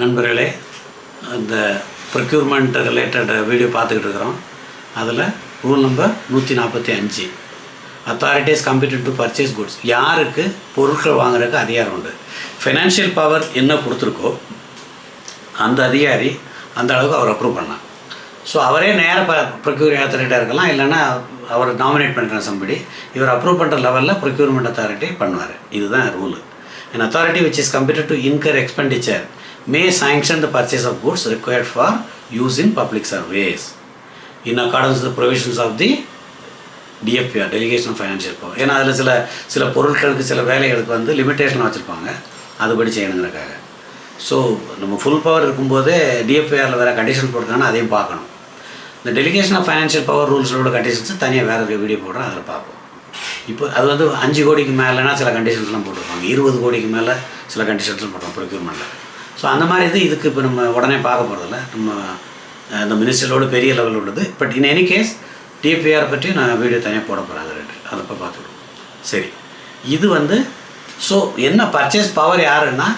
நண்பர்களே அந்த procurement related video பார்த்துக்கிட்டு இருக்கிறோம். அதில் ரூல் நம்பர் நூற்றி நாற்பத்தி அஞ்சு. Authorities competent to purchase goods யாருக்கு பொருட்கள் வாங்குறதுக்கு அதிகாரம் உண்டு? ஃபினான்ஷியல் பவர் என்ன கொடுத்துருக்கோ அந்த அதிகாரி அந்த அளவுக்கு அவர் அப்ரூவ் பண்ணலாம். ஸோ அவரே நேராக ப்ரொக்யூர் அத்தாரிட்டியாக இருக்கலாம் இல்லைன்னா அவர் நாமினேட் பண்ணுற சம்படி இவர் அப்ரூவ் பண்ணுற லெவலில் ப்ரொக்யூர்மெண்ட் அத்தாரிட்டி பண்ணுவார். இதுதான் rule and authority which is competent to incur expenditure may sanction the purchase of goods required for use in public surveys in accordance with the provisions of the DFPR delegation of financial power ஏன்னா அதில் சில சில பொருட்களுக்கு சில வேலைகளுக்கு வந்து limitation வச்சுருப்பாங்க. அதுபடி செய்யணுங்கிறக்காக ஸோ நம்ம ஃபுல் பவர் இருக்கும்போதே டிஎஃப்ஐஆரில் வேறு கண்டிஷன் போட்டிருக்காங்கன்னா அதையும் பார்க்கணும். இந்த டெலிகேஷன் ஆஃப் ஃபைனான்ஷியல் பவர் ரூல்ஸோட கண்டிஷன்ஸ் தனியாக வேறு வீடியோ போடுறேன் அதில் பார்ப்போம். இப்போ அது வந்து அஞ்சு கோடிக்கு மேலேனா சில கண்டிஷன்ஸ்லாம் போட்டிருப்பாங்க. இருபது கோடிக்கு மேலே சில கண்டிஷன்ஸ்லாம் போட்டிருப்பாங்க ப்ரொக்யூர்மெண்ட்டில் ஸோ அந்த மாதிரி இது இதுக்கு இப்போ நம்ம உடனே பார்க்க போகிறதில்ல நம்ம இந்த மினிஸ்டரோடு பெரிய லெவலில் உள்ளது. But in any case DPR பற்றி நான் வீடியோ தனியாக போட போகிறேன் அது அதை இப்போ பார்த்துக்கணும் சரி. இது வந்து ஸோ என்ன பர்ச்சேஸ் பவர் யாருன்னா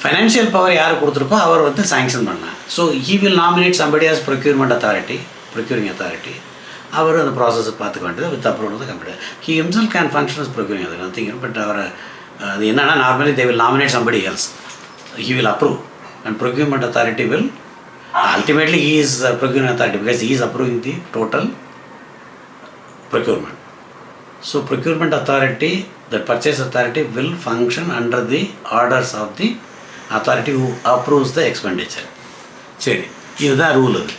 ஃபைனான்ஷியல் பவர் யார் கொடுத்துருக்கோ அவர் வந்து சாங்ஷன் பண்ணார். So he will nominate somebody as procurement authority procuring authority அவர் அந்த ப்ராசஸை பார்த்துக்க வேண்டியது வித் அப்ரூவல் தான் competent he himself can function as procuring அது நத்திங் பட் அவர் அது என்னன்னா normally they will nominate somebody else he will approve. And procurement authority will, ultimately he is is procurement authority because he is approving the total procurement. So procurement authority, the purchase authority will function under the orders of the authority who approves the expenditure. சரி இதுதான் rule அது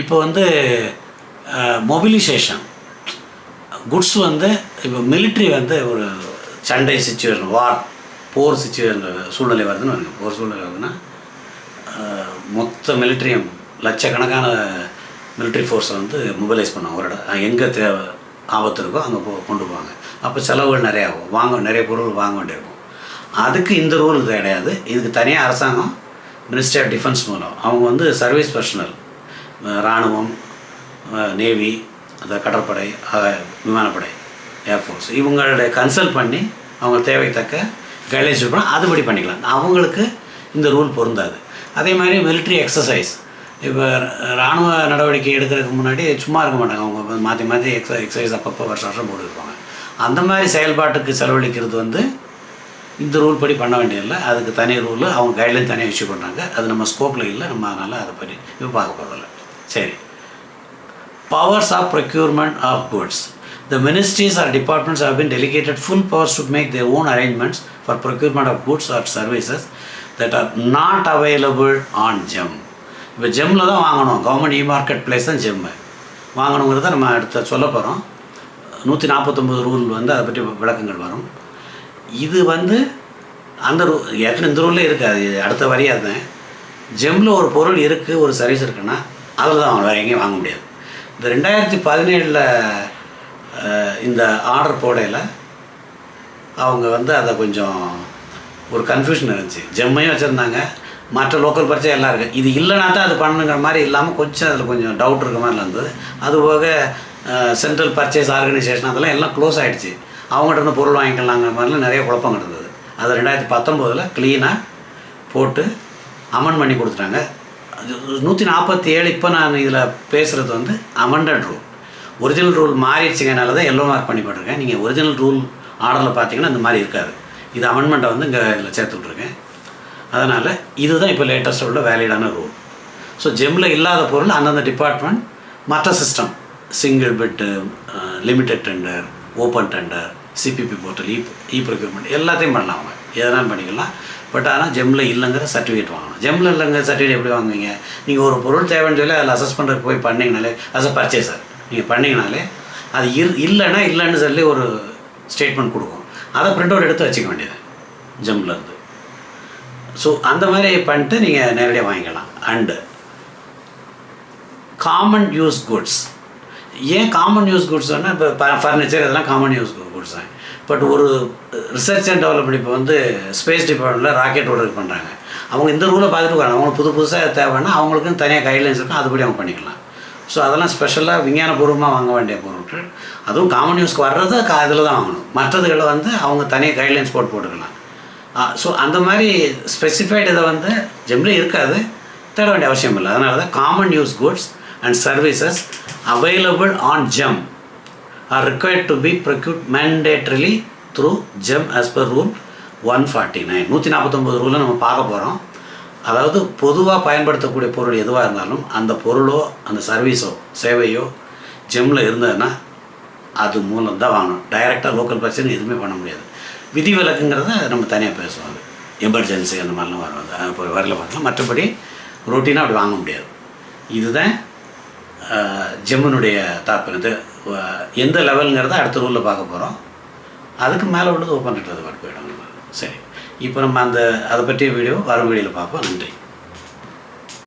இப்போ வந்து mobilisation goods வந்து இப்போ military வந்து ஒரு சண்டை சுச்சுவேஷன் வார் போர் சுச்சுவேஷன் சூழ்நிலை வருதுன்னு வருங்க போர் சூழ்நிலை வருதுன்னா மொத்த மிலிட்ரியும் லட்சக்கணக்கான மிலிட்ரி ஃபோர்ஸை வந்து மொபைலைஸ் பண்ணுவாங்க ஒரு இடம் எங்கே தேவை ஆபத்து இருக்கோ அங்கே போ கொண்டு போவாங்க. அப்போ செலவுகள் நிறையா ஆகும். வாங்க நிறைய பொருள் வாங்க வேண்டியிருக்கும். அதுக்கு இந்த ரூல் கிடையாது. இதுக்கு தனியாக அரசாங்கம் மினிஸ்ட்ரி ஆஃப் டிஃபென்ஸ் மூலம். அவங்க வந்து சர்வீஸ் பர்சனல் இராணுவம் நேவி அந்த கடற்படை விமானப்படை ஏர்ஃபோர்ஸ் இவங்களுடைய கன்சல்ட் பண்ணி அவங்க தேவைத்தக்க கைட்லைன்ஸ் பண்ணால் அதுபடி பண்ணிக்கலாம். அவங்களுக்கு இந்த ரூல் பொருந்தாது. அதே மாதிரி மிலிட்ரி எக்ஸசைஸ் இப்போ இராணுவ நடவடிக்கை எடுக்கிறதுக்கு முன்னாடி சும்மா இருக்க மாட்டாங்க. அவங்க மாற்றி மாற்றி எக்ஸ எக்ஸசைஸ் அப்பப்போ வருஷம் வருஷம் போட்டுருப்பாங்க அந்த மாதிரி செயல்பாட்டுக்கு செலவழிக்கிறது வந்து இந்த ரூல் படி பண்ண வேண்டியதில்லை. அதுக்கு தனி ரூல் அவங்க கைட்லைன் தனியாக இஷ்யூ பண்ணுறாங்க அது நம்ம ஸ்கோப்பில் இல்லை. நம்ம அதனால் அதை பற்றி இப்போ பார்க்க போகிறதில்ல சரி. Powers of procurement of goods. The ministries or departments have been delegated full powers to make their own arrangements for procurement of goods or services that are not available on GEM. இப்போ ஜெம்மில் தான் வாங்கணும். Government e market place தான் GeM வாங்கணுங்கிறத நம்ம அடுத்த சொல்ல போகிறோம் நூற்றி நாற்பத்தொம்பது ரூல் வந்து அதை பற்றி விளக்கங்கள் வரும். இது வந்து அந்த ரூ ஏற்கனவே இந்த ரூல்லே இருக்காது அடுத்த வரியாக இருந்தேன் ஜெம்மில் ஒரு பொருள் இருக்குது ஒரு சர்வீஸ் இருக்குன்னா அதில் தான் வேறு எங்கேயும் வாங்க முடியாது. இந்த ரெண்டாயிரத்தி பதினேழில் இந்த ஆர்டர் போடையில் அவங்க வந்து அதை கொஞ்சம் ஒரு கன்ஃபியூஷன் இருந்துச்சு. ஜெம்மையும் வச்சுருந்தாங்க. மற்ற லோக்கல் பரிச்சை எல்லாம் இருக்குது இது இல்லைனா தான் அது பண்ணுங்கிற மாதிரி இல்லாமல் கொஞ்சம் அதில் கொஞ்சம் டவுட் இருக்க மாதிரி இருந்தது. அதுபோக சென்ட்ரல் பர்ச்சேஸ் ஆர்கனைசேஷன் அதெல்லாம் எல்லாம் க்ளோஸ் ஆகிடுச்சு அவங்ககிட்ட இருந்து பொருள் வாங்கிக்கலாங்கிற மாதிரிலாம் நிறைய குழப்பம் இருந்தது. அது ரெண்டாயிரத்தி பத்தொம்போதில் க்ளீனாக போட்டு அமன் பண்ணி கொடுத்துட்டாங்க. நூற்றி நாற்பத்தி ஏழு இப்போ நான் இதில் பேசுகிறது வந்து அமண்டட் ரூல் ஒரிஜினல் ரூல் மாறிடுச்சுங்கனால தான் எல்லோ மார்க் பண்ணி போட்டிருக்கேன் நீங்கள் ஒரிஜினல் ரூல் ஆர்டரில் பார்த்தீங்கன்னா இந்த மாதிரி இருக்காது. இது அமெண்ட்மெண்ட்டை வந்து இங்கே இதில் சேர்த்து விட்ருக்கேன் அதனால் இதுதான் இப்போ லேட்டஸ்ட் உள்ள வேலிடான ரூல் ஸோ ஜெம்மில் இல்லாத பொருள் அந்தந்த டிபார்ட்மெண்ட் மற்ற system single bid limited tender open tender CPP portal e e procurement எல்லாத்தையும் பண்ணலாம் அவங்க. எதனாலும் பண்ணிக்கலாம். பட் ஆனால் ஜெம்மில் இல்லைங்கிற சர்டிஃபிகேட் வாங்கணும். ஜெம்மில் இல்லைங்கிற சர்டிஃபிகேட் எப்படி வாங்குவீங்க? நீங்கள் ஒரு பொருள் தேவைன்னு சொல்லி அதில் அசஸ் பண்ணுறதுக்கு போய் பண்ணிங்கனாலே அஸ் அ பர்ச்சேசர் நீங்கள் பண்ணிங்கனாலே அது இரு இல்லைன்னா இல்லைன்னு சொல்லி ஒரு ஸ்டேட்மெண்ட் கொடுக்கும். அதை பிரிண்ட் அவுட் எடுத்து வச்சுக்க வேண்டியது. ஜெம்மில் இருந்து. ஸோ அந்த மாதிரி பண்ணிட்டு நீங்கள் நேரடியாக வாங்கிக்கலாம். அண்டு காமன் யூஸ் குட்ஸ் ஏன் காமன் யூஸ் குட்ஸ்னா இப்போ ஃபர்னிச்சர் இதெல்லாம் காமன் யூஸ் குட்ஸ் தான். பட் ஒரு ரிசர்ச் அண்ட் டெவலப்மெண்ட் இப்போ வந்து ஸ்பேஸ் டிபார்ட்மெண்ட்டில் ராக்கெட் ஆர்டர் பண்ணுறாங்க அவங்க இந்த ரூலை பார்த்துட்டு வராங்க அவங்களுக்கு புது புதுசாக தேவைன்னா அவங்களுக்கும் தனியாக கைட்லைன்ஸ் இருக்கும். அதுபடி அவங்க பண்ணிக்கலாம். ஸோ அதெல்லாம் ஸ்பெஷலாக விஞ்ஞானபூர்வமாக வாங்க வேண்டிய பொருட்கள் அதுவும் காமன் யூஸ்க்கு வர்றது கா தான் வாங்கணும். மற்றதுகளை வந்து அவங்க தனியாக கைட்லைன்ஸ் போட்டு போட்டுக்கலாம். ஸோ அந்த மாதிரி ஸ்பெசிஃபைடு இதை வந்து ஜெம்லி இருக்காது. தேட வேண்டிய அவசியம் இல்லை. அதனால தான் common use goods and services available on GeM are required to be procured mandatorily through GeM as per rule one forty nine நூற்றி நாற்பத்தொம்பது ரூலில் நம்ம பார்க்க போகிறோம் அதாவது பொதுவாக பயன்படுத்தக்கூடிய பொருள் எதுவாக இருந்தாலும் அந்த பொருளோ அந்த சர்வீஸோ சேவையோ ஜிம்மில் இருந்ததுன்னா அது மூலம் தான் வாங்கணும். டைரெக்டாக லோக்கல் பர்சன் எதுவுமே பண்ண முடியாது. விதி விலக்குங்கிறத நம்ம தனியாக பேசுவாங்க. எமர்ஜென்சி அந்த மாதிரிலாம் வருவாங்க. இப்போ வரல பார்க்கலாம். மற்றபடி ரொட்டீனாக அப்படி வாங்க முடியாது. இதுதான் ஜெம்முனுடைய இது எந்த லெவலுங்கிறத அடுத்த ரூலில் பார்க்க போகிறோம் அதுக்கு மேலே உள்ளது ஓப்பன் பண்ணுறது பாட்டு போயிடும். சரி. இப்போ நம்ம அந்த அதை பற்றிய வீடியோ வரும் வீடியோவில் பார்ப்போம். நன்றி.